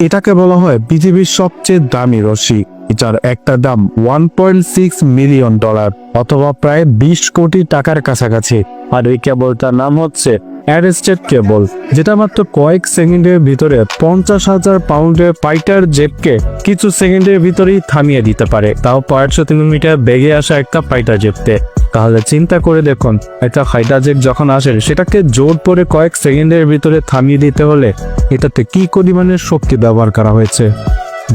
এটাকে বলা হয় পৃথিবীর সবচেয়ে দামি রশি যার একটা দাম one point six million dollar অথবা প্রায় বিশ কোটি টাকার কাছাকাছি। আর এই কেবলটার নাম হচ্ছে অ্যারেস্টেড কেবল, যেটা মাত্র কয়েক সেকেন্ডের ভিতরে পঞ্চাশ হাজার পাউন্ডের ফাইটার জেটকে কিছু সেকেন্ডের ভিতরেই থামিয়ে দিতে পারে। তাও কয়েকশো কিলোমিটার বেগে আসা একটা ফাইটার জেটকে তাহলে চিন্তা করে দেখুন, একটা ফাইটার জেট যখন আসে, সেটাকে জোর করে কয়েক সেকেন্ডের ভিতরে থামিয়ে দিতে হলে এটাতে কি পরিমাণের শক্তি ব্যবহার করা হয়েছে?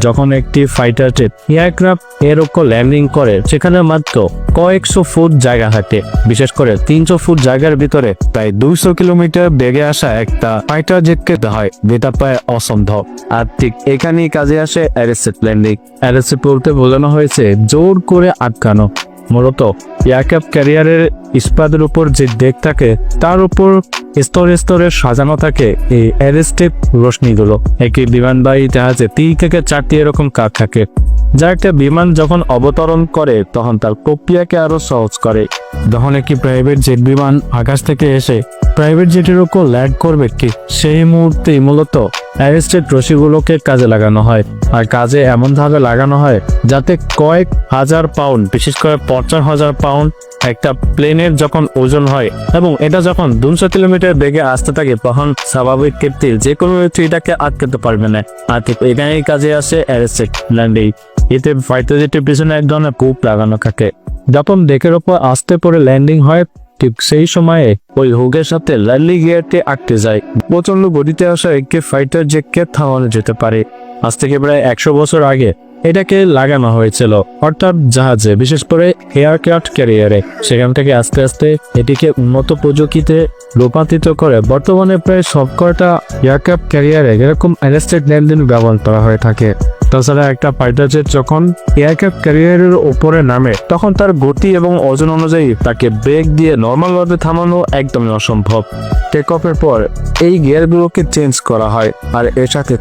যখন একটি ফাইটার জেট এয়ারক্রাফট এর উপর ল্যান্ডিং করে, সেখানে মাত্র কয়েকশো ফুট জায়গা হাঁটে বিশেষ করে তিনশো ফুট জায়গার ভিতরে প্রায় দুইশো কিলোমিটার বেগে আসা একটা ফাইটার জেটকে হয়, যেটা প্রায় অসম্ভব। আর ঠিক এখানেই কাজে আসে অ্যারেসেট ল্যান্ডিং অ্যারেসেট বলতে বোঝানো হয়েছে, জোর করে আটকানো। মূলত এয়ারক্রাফট ক্যারিয়ারের ইস্পাতের উপর যে ডেক থাকে, তার উপর স্তরে স্তরে সাজানো থাকে এই অ্যারেস্টেড রশ্মিগুলো একটি বিমানবাহী জাহাজে তিন থেকে চারটি এরকম কাজ থাকে যা একটা বিমান যখন অবতরণ করে, তখন তার প্রক্রিয়াকে আরও সহজ করে। যখন একটি প্রাইভেট জেট বিমান আকাশ থেকে এসে প্রাইভেট জেটের উপর ল্যান্ড করবে কি? সেই মুহূর্তেই মূলত অ্যারেস্টেড রশিগুলোকে কাজে লাগানো হয় আর কাজে এমনভাবে লাগানো হয় যাতে কয়েক হাজার পাউন্ড, বিশেষ করে পঞ্চাশ হাজার পাউন্ড একটা প্লেনের যখন ওজন হয় এবং এটা যখন দুশো কিলোমিটার বেগে আসতে থাকে, তখন স্বাভাবিক ক্ষেত্রে যে কোনো ব্যক্তি এটাকে আটকাতে পারবে না। আর ঠিক এখানেই কাজে আসে অ্যারেস্টেড ল্যান্ডিং। এতে ফাইটার জেটের পিছনে এক ধরনের কূপ লাগানো থাকে, যখন ডেকের ওপর আসতে পরে ল্যান্ডিং হয় ঠিক সেই সময়ে ওই হুগের সাথে ল্যান্ডিং গিয়ারটি আটকে যায়। প্রচণ্ড গতিতে আসা একটি ফাইটার জেটকে থামানো যেতে পারে। আজ থেকে প্রায় একশো বছর আগে এটাকে লাগানো হয়েছিল, অর্থাৎ জাহাজে, বিশেষ করে এয়ারক্রাফট ক্যারিয়ারে সেখান থেকে আস্তে আস্তে এটিকে উন্নত প্রযুক্তিতে রূপান্তরিত করে বর্তমানে প্রায় সবকটা এয়ারক্রাফট ক্যারিয়ারে এরকম অ্যারেস্টেড ল্যান্ডিং ব্যবহার করা হয়ে থাকে। তাছাড়া একটা ফাইটার জেট যখন এয়ারক্রাফট ক্যারিয়ারের ওপরে নামে, তখন তার গতি এবং ওজন অনুযায়ী তাকে ব্রেক দিয়ে নর্মালভাবে থামানো একদমই অসম্ভব। টেক অফের পর এই গিয়ারগুলোকে চেঞ্জ করা হয়, আর এর সাথে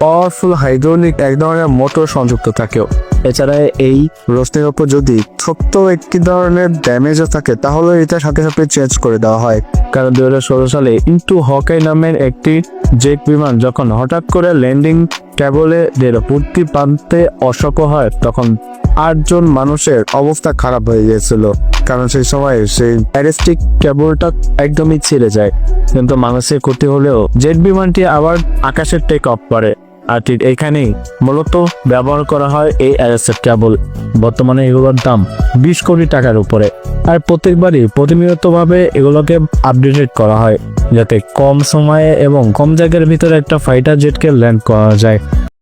পাওয়ারফুল হাইড্রোলিক এক ধরনের মোটর সংযুক্ত থাকেও। এছাড়া এই রোস্টের ওপর যদি ছোট্ট একটি ধরনের ড্যামেজও থাকে, তাহলে এটা সাথে সাথে চেঞ্জ করে দেওয়া হয়। কারণ দু হাজার ষোলো সালে ইন্টু হকাই নামের একটি জেট বিমান যখন হঠাৎ করে ল্যান্ডিং কেবলে পূর্তি প্রান্তে অসফল হয়, তখন আটজন মানুষের অবস্থা খারাপ হয়ে গিয়েছিল। কারণ সেই সময় সেই অ্যারেস্টিক কেবলটা একদমই ছিঁড়ে যায়। কিন্তু মানুষের ক্ষতি হলেও জেট বিমানটি আবার আকাশে টেক অফ করে। আর ঠিক এখানেই মূলত ব্যবহার করা হয় এই অ্যারেস্টেড কেবল। বর্তমানে এগুলোর দাম বিশ কোটি টাকার উপরে। আর প্রত্যেকবারই প্রতিনিয়তভাবে এগুলোকে আপডেটেড করা হয়, যাতে কম সময়ে এবং কম জায়গার ভিতরে একটা ফাইটার জেটকে ল্যান্ড করা যায়।